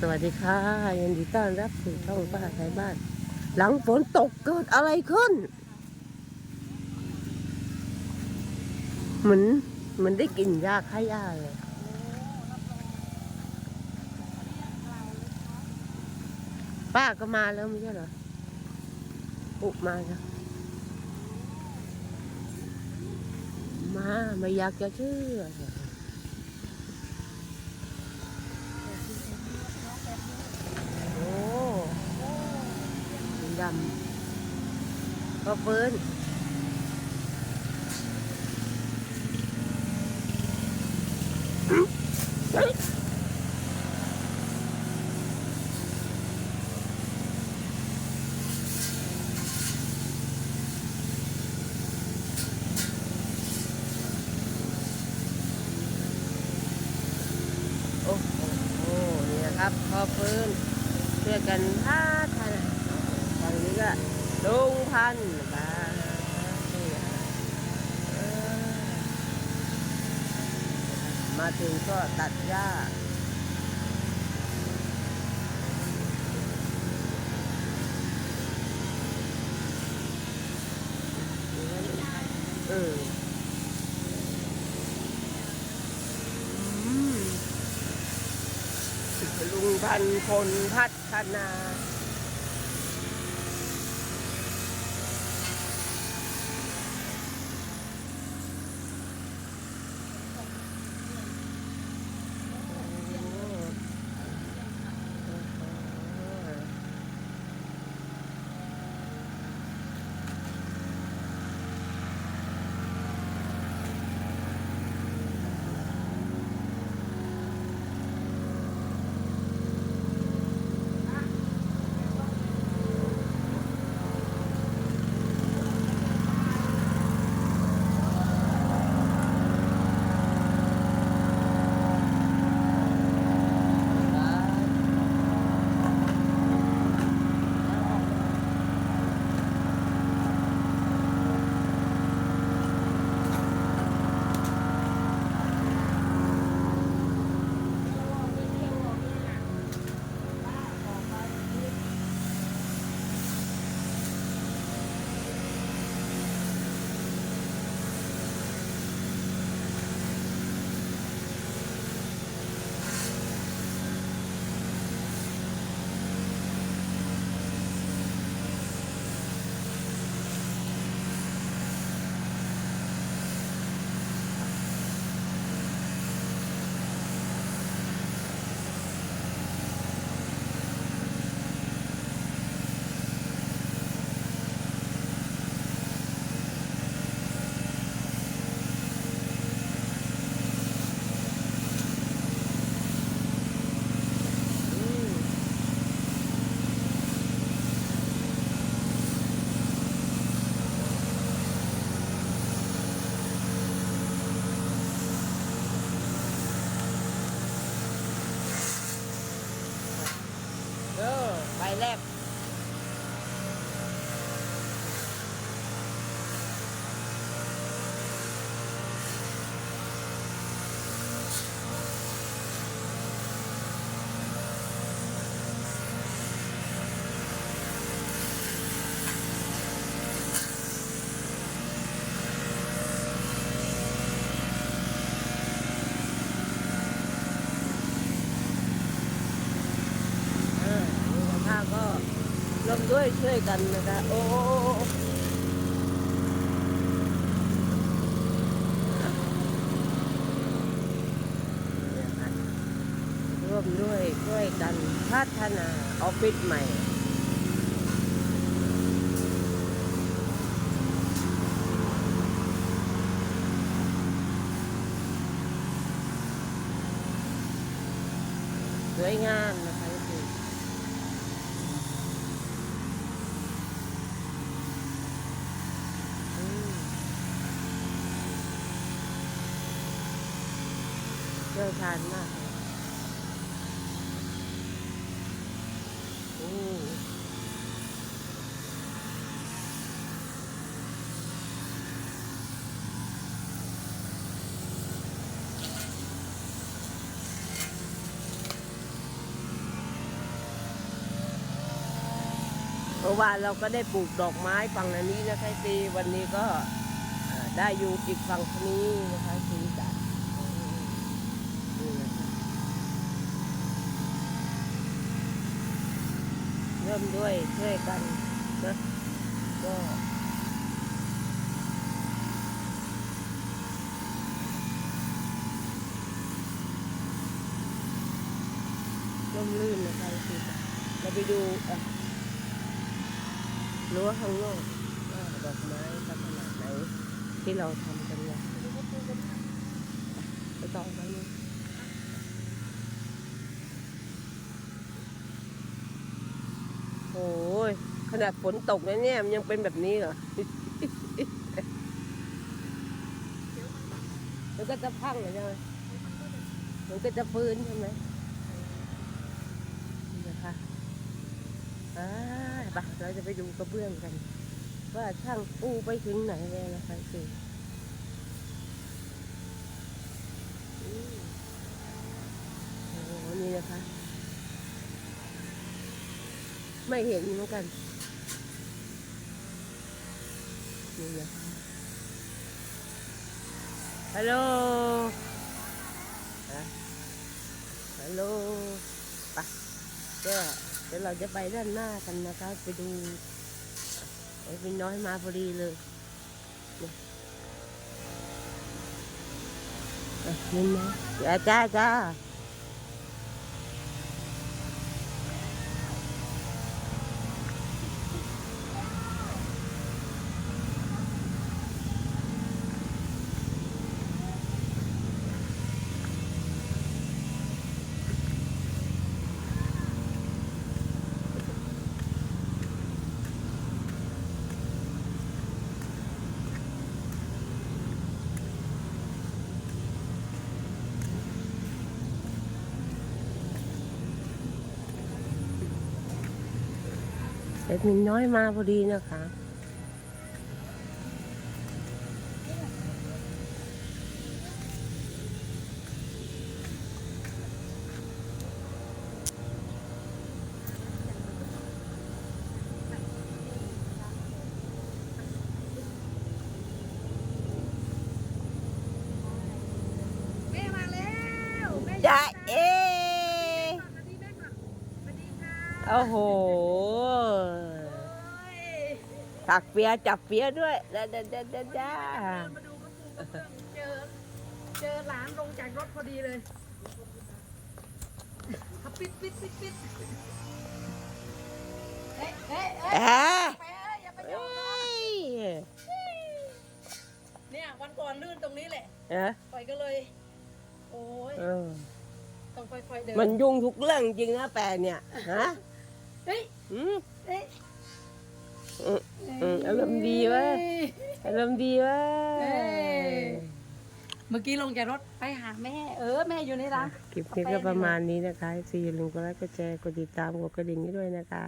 สวัสดีค่ะยินดีต้อนรับสู่ช่องป้าไทยบ้าน หลังฝนตกเกิดอะไรขึ้น เหมือนเหมือนได้กลิ่นยาฆ่าหญ้าเลยป้าก็มาแล้วไม่ใช่เหรออุมาแล้วมาไม่อยากจะเชื่อ โอ้สี ดำก็ฟิร์นโอ้โหนี่นะครับพอเฟิร์นช่วยกันพัฒนา ลุงพันธุ์บ้ามาถึงก็ตัดหญ้าเอออืมลุงพันธุ์คนพัฒนา แลบ ก็ร่วมด้วยช่วยกันนะคะ โอ้โอ้โอ้โอ้เนี่ยค่ะร่วมด้วยช่วยกันพัฒนาออฟฟิศใหม่สวยงาม ยวชาญมากโอ้เมื่าเราก็ได้ปลูกดอกไม้ฝั่งนี้นะคะซีวันนี้ก็ได้อยู่อีกฝั่งนี้นะคะซี ริ่มด้วยช่วยกันนะก็ร่มรื่นนะคะสีจัดเราไปดูอะรั้วข้างนอกว่าดอกไม้ขนาดไหนที่เราทำกันเนี่ยไปต่อไปนี่ โอ้ยขนาดฝนตกนะเนี่ยมันยังเป็นแบบนี้เหรอมันก็จะพังเหรอใช่ไหมมันก็จะฟื้นใช่ไหมนี่นะคะอ่าไปเราจะไปดูกระเบื้องกัน ว่าช่างปูไปถึงไหนแล้วนะคะสิอืมโอ้โหนี่นะคะ ไม่เห็นเหมือนกันนี่นะฮัลโหลฮัลโหลไปก็เดี๋ยวเราจะไปด้านหน้ากันนะคะไปดูไอ้เป็นน้อยมาพอดีเลยนี่อะนี่นะจ้าจ้า จ้าไอ้เป็นน้อยมาพอดีนะคะ แม่มาแล้วแม่ จ้าเอ สวัสดีแม่ก่อนสวัสดีค่ะ โอ้โหถักเปียจับเปียด้วยจ้าจ้าจ้าจ้าจ้าเดินมาดูกระปุกกระเบื้องเจอ เจอหลานลงจากรถพอดีเลยปิดปิดปิดปิดเอ๊ะเอ๊ะเอ๊ะอ่าไปเอ้ยอย่าไปยเฮ้นนะเนี่ยวันก่อนลื่นตรงนี้แหละเอ๊ะปล่อยก็เลย โอ้ยต้องค่อยๆเดินมันยุ่งทุกเรื่องจริงนะแปรเนี่ยฮะ เฮ้ยอืมเอ๊ะอืมอืมอารมณ์ดีเว้ยอารมณ์ดีเว้ยเมื่อกี้ลงจากรถไปหาแม่ เออแม่อยู่ในร้านคลิปนี้ก็ประมาณนี้นะคะซีอย่าลืมกดไลค์กดแชร์กดติดตามกดกระดิ่งให้ด้วยนะคะ